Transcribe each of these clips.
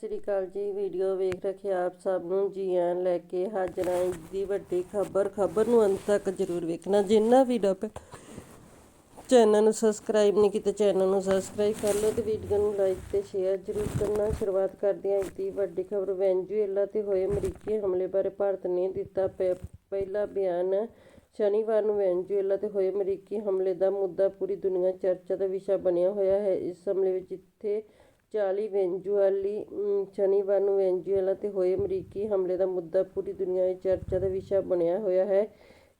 ਸ੍ਰੀ ਅਕਾਲ ਜੀ। ਵੀਡੀਓ ਵੇਖ ਰੱਖੇ ਆਪ ਸਭ ਨੂੰ, ਜੀ ਆਇਆਂ ਲੈ ਕੇ ਹਾਜ਼ਰ ਹਾਂ ਇਸ ਦੀ ਵੱਡੀ ਖਬਰ। ਖਬਰ ਨੂੰ ਅੰਤ ਤੱਕ ਜ਼ਰੂਰ ਵੇਖਣਾ। ਜਿੰਨਾ ਵੀਡੀਓ ਪੇ ਚੈਨਲ ਨੂੰ ਸਬਸਕ੍ਰਾਈਬ ਨਹੀਂ ਕੀਤਾ, ਚੈਨਲ ਨੂੰ ਸਬਸਕ੍ਰਾਈਬ ਕਰ ਲਓ ਤੇ ਵੀਡੀਓ ਨੂੰ ਲਾਈਕ ਤੇ ਸ਼ੇਅਰ ਜ਼ਰੂਰ ਕਰਨਾ। ਸ਼ੁਰੂਆਤ ਕਰਦੇ ਹਾਂ ਇਸ ਦੀ ਵੱਡੀ ਖਬਰ। ਵੈਨਜ਼ੂਏਲਾ ਤੇ ਹੋਏ ਅਮਰੀਕੀ ਹਮਲੇ ਬਾਰੇ ਭਾਰਤ ਨੇ ਦਿੱਤਾ ਪਹਿਲਾ ਬਿਆਨ। ਸ਼ਨੀਵਾਰ ਨੂੰ ਵੈਨਜ਼ੂਏਲਾ ਤੇ ਹੋਏ ਅਮਰੀਕੀ ਹਮਲੇ ਦਾ ਮੁੱਦਾ ਪੂਰੀ ਦੁਨੀਆ ਚਰਚਾ ਦਾ ਵਿਸ਼ਾ ਬਣਿਆ ਹੋਇਆ ਹੈ। ਇਸ ਹਮਲੇ ਵਿੱਚ ਜਿੱਥੇ 40 ਵੈਨਜ਼ੂਏਲੀ ਸ਼ਨੀਵਾਰ ਨੂੰ ਵੈਨਜ਼ੂਏਲਾ ਤੇ ਹੋਏ ਅਮਰੀਕੀ ਹਮਲੇ ਦਾ ਮੁੱਦਾ ਪੂਰੀ ਦੁਨੀਆ ਵਿੱਚ ਚਰਚਾ ਦਾ ਵਿਸ਼ਾ ਬਣਿਆ ਹੋਇਆ ਹੈ।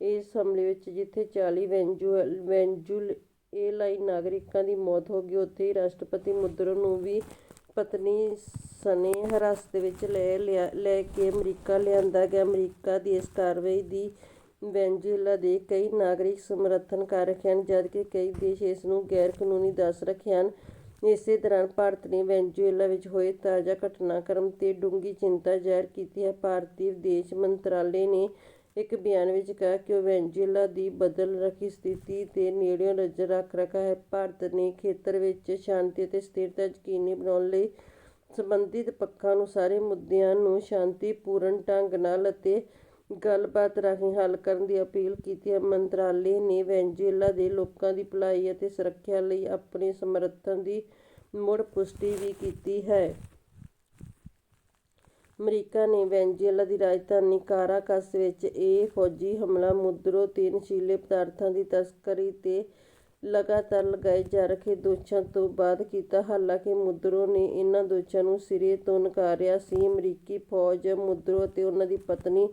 ਇਸ ਹਮਲੇ ਵਿੱਚ ਜਿੱਥੇ 40 ਵੈਨਜ਼ੂਏਲ, ਵੈਨਜ਼ੂਏਲਾਈ ਨਾਗਰਿਕਾਂ ਦੀ ਮੌਤ ਹੋ ਗਈ, ਉੱਥੇ ਹੀ ਰਾਸ਼ਟਰਪਤੀ ਮੁਦਰੋ ਨੂੰ ਵੀ ਪਤਨੀ ਸਣੇ ਹਿਰਾਸਤ ਵਿੱਚ ਲੈ ਲਿਆ, ਲੈ ਕੇ ਅਮਰੀਕਾ ਲਿਆਂਦਾ ਗਿਆ। ਅਮਰੀਕਾ ਦੀ ਇਸ ਕਾਰਵਾਈ ਦੀ ਵੈਨਜ਼ੂਏਲਾ ਦੇ ਕਈ ਨਾਗਰਿਕ ਸਮਰਥਨ ਕਰ ਰਹੇ ਹਨ, ਜਦਕਿ ਕਈ ਦੇਸ਼ ਇਸ ਨੂੰ ਗੈਰ ਕਾਨੂੰਨੀ ਦੱਸ ਰਹੇ ਹਨ। ਇਸੇ ਦੌਰਾਨ ਭਾਰਤ ਨੇ ਵੈਨਜ਼ੂਏਲਾ ਵਿੱਚ ਹੋਏ ਤਾਜ਼ਾ ਘਟਨਾਕ੍ਰਮ ਤੇ ਡੂੰਘੀ ਚਿੰਤਾ ਜ਼ਾਹਿਰ ਕੀਤੀ ਹੈ। ਭਾਰਤੀ ਵਿਦੇਸ਼ ਮੰਤਰਾਲੇ ਨੇ ਇੱਕ ਬਿਆਨ ਵਿੱਚ ਕਿਹਾ ਕਿ ਉਹ ਵੈਨਜ਼ੂਏਲਾ ਦੀ ਬਦਲ ਰਹੀ ਸਥਿਤੀ ਤੇ ਨੇੜਿਓਂ ਨਜ਼ਰ ਰੱਖ ਰਿਹਾ ਹੈ। ਭਾਰਤ ਨੇ ਖੇਤਰ ਵਿੱਚ ਸ਼ਾਂਤੀ ਅਤੇ ਸਥਿਰਤਾ ਯਕੀਨੀ ਬਣਾਉਣ ਲਈ ਸੰਬੰਧਿਤ ਪੱਖਾਂ ਨੂੰ ਸਾਰੇ ਮੁੱਦਿਆਂ ਨੂੰ ਸ਼ਾਂਤੀਪੂਰਨ ਢੰਗ ਨਾਲ ਅਤੇ ਗੱਲਬਾਤ ਰਾਹੀਂ ਹੱਲ ਕਰਨ ਦੀ ਅਪੀਲ ਕੀਤੀ ਹੈ। ਮੰਤਰਾਲੇ ਨੇ ਵੈਨਜ਼ੂਏਲਾ ਦੇ ਲੋਕਾਂ ਦੀ ਭਲਾਈ ਅਤੇ ਸੁਰੱਖਿਆ ਲਈ ਆਪਣੇ ਸਮਰਥਨ ਦੀ ਮੁੜ ਪੁਸ਼ਟੀ ਵੀ ਕੀਤੀ ਹੈ। ਅਮਰੀਕਾ ਨੇ ਵੈਨਜ਼ੂਏਲਾ ਦੀ ਰਾਜਧਾਨੀ ਕਾਰਾਕਸ ਵਿੱਚ ਇਹ ਫੌਜੀ ਹਮਲਾ ਮੁਦਰੋ ਤੇ ਨਸ਼ੀਲੇ ਪਦਾਰਥਾਂ ਦੀ ਤਸਕਰੀ ਤੇ ਲਗਾਤਾਰ ਲਗਾਏ ਜਾ ਰਹੇ ਦੋਸ਼ਾਂ ਤੋਂ ਬਾਅਦ ਕੀਤਾ ਹਾਲਾਂਕਿ ਮੁਦਰੋ ਨੇ ਇਨ੍ਹਾਂ ਦੋਸ਼ਾਂ ਨੂੰ ਸਿਰੇ ਤੋਂ ਨਕਾਰਿਆ ਸੀ। ਅਮਰੀਕੀ ਫੌਜ ਮੁਦਰੋ ਅਤੇ ਉਹਨਾਂ ਦੀ ਪਤਨੀ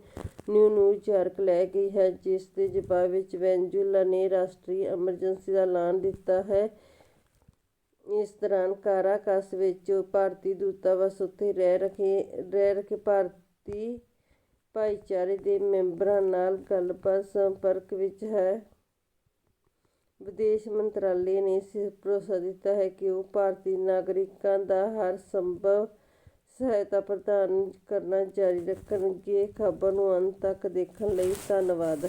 ਨੂੰ ਨਿਊਯਾਰਕ ਲੈ ਗਈ ਹੈ, ਜਿਸ ਦੇ ਜਵਾਬ ਵਿੱਚ ਵੈਨਜ਼ੂਏਲਾ ਨੇ ਰਾਸ਼ਟਰੀ ਐਮਰਜੈਂਸੀ ਦਾ ਐਲਾਨ ਦਿੱਤਾ ਹੈ। ਇਸ ਦੌਰਾਨ ਕਾਰਾਕਸ ਵਿੱਚ ਭਾਰਤੀ ਦੂਤਾਵਾਸ ਉੱਤੇ ਰਹਿ ਰਹੇ ਰਹਿ ਰਹੇ ਭਾਰਤੀ ਭਾਈਚਾਰੇ ਦੇ ਮੈਂਬਰਾਂ ਨਾਲ ਗੱਲਬਾਤ ਸੰਪਰਕ ਵਿੱਚ ਹੈ। ਵਿਦੇਸ਼ ਮੰਤਰਾਲੇ ਨੇ ਸਿਰ ਭਰੋਸਾ ਦਿੱਤਾ ਹੈ ਕਿ ਉਹ ਭਾਰਤੀ ਨਾਗਰਿਕਾਂ ਦਾ ਹਰ ਸੰਭਵ ਸਹਾਇਤਾ ਪ੍ਰਦਾਨ ਕਰਨਾ ਜਾਰੀ ਰੱਖਣਗੇ। ਖਬਰ ਨੂੰ ਅੰਤ ਤੱਕ ਦੇਖਣ ਲਈ ਧੰਨਵਾਦ।